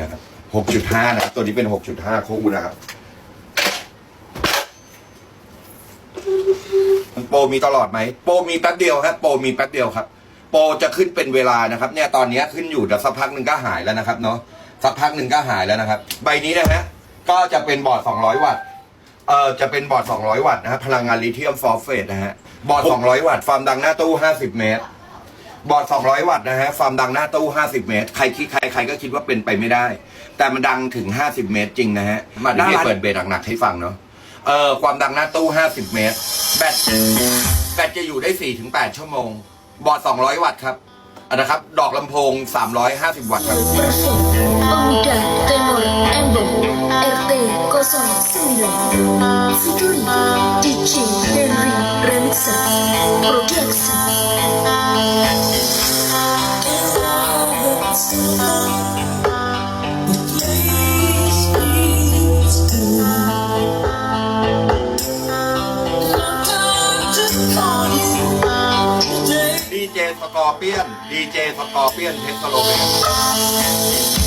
นะครับหกจุดห้านะครับตัวนี้เป็นหกจุดห้าคู่นะครับโปรมีตลอดไหมโปรมีแป๊บเดียวครับโปรมีแป๊บเดียวครับ โปรจะขึ้นเป็นเวลานะครับ เนี่ยตอนนี้ขึ้นอยู่เดี๋ยวสักพักหนึ่งก็หายแล้วนะครับเนาะสักพักหนึ่งก็หายแล้วนะครับ ใบนี้นะฮะก็จะเป็นบอร์ด 200 วัตต์เอ่อจะเป็นบอร์ด 200 วัตต์นะฮะพลังงานลิเธียมฟอสเฟตนะฮะบอร์ด 200 วัตต์ความดังหน้าตู้ 50 เมตร บอร์ด200 วัตต์นะฮะความดังหน้าตู้ 50 เมตร ใครคิดใครใครก็คิดว่าเป็นไปไม่ได้ แต่มันดังถึง 50 เมตรจริงนะฮะมาที่เปิดเบสหนักๆให้ฟังเนาะเอ่อความดังหน้าตู้ 50 เมตร แบตแบตจะอยู่ได้ 4-8 ชั่วโมง บอร์ด200 วัตต์ครับอันนะครับ ดอกลำโพง 350 วัตต์ครับ Perfect, Omega, Tenor, Ember, RT 09 Featuring DJ Henry Remixer Production ดีเจสกอร์เปียนดีเจสกอร์เปียนเทสโลเวน